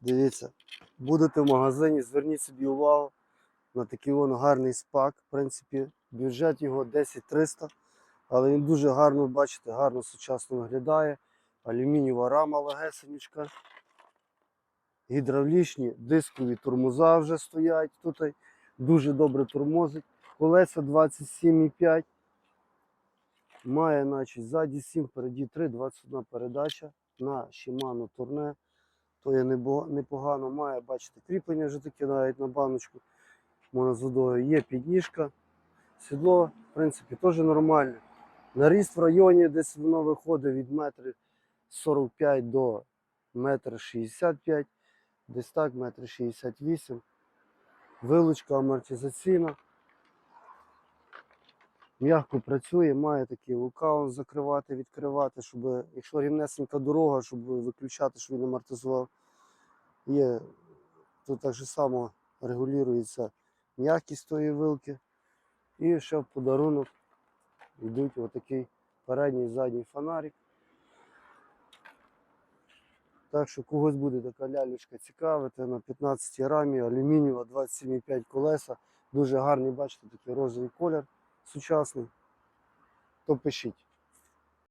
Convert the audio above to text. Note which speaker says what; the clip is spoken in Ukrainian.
Speaker 1: Дивіться, будете в магазині, зверніть собі увагу на такий вон гарний спак. В принципі, бюджет його 10 300, але він дуже гарно, бачите, гарно сучасно виглядає. Алюмінієва рама легесенечка. Гідравлічні дискові тормоза вже стоять тут. Дуже добре тормозить. Колеса 27,5. Має, значить, ззаді 7, впереді 3, 21 передача на Shimano Tourne. То є непогано. Має, бачите, кріплення вже таке навіть на баночку. Можна з водою. Є підніжка. Сідло, в принципі, теж нормальне. Наріст в районі, десь воно виходить від метрів 45 до метр 65, десь так, метр 68. Вилучка амортизаційна. М'яко працює, має такий лукаун закривати, відкривати, щоб, якщо рівнесенька дорога, щоб виключати, щоб він амортизував. Є, тут так же само регулюється м'якість тої вилки. І ще в подарунок йдуть отакий передній і задній фонарик. Так що когось буде така лялечка цікавити на 15 рамі, алюмінієва 27,5 колеса. Дуже гарний, бачите, такий розовий колір сучасний. То пишіть.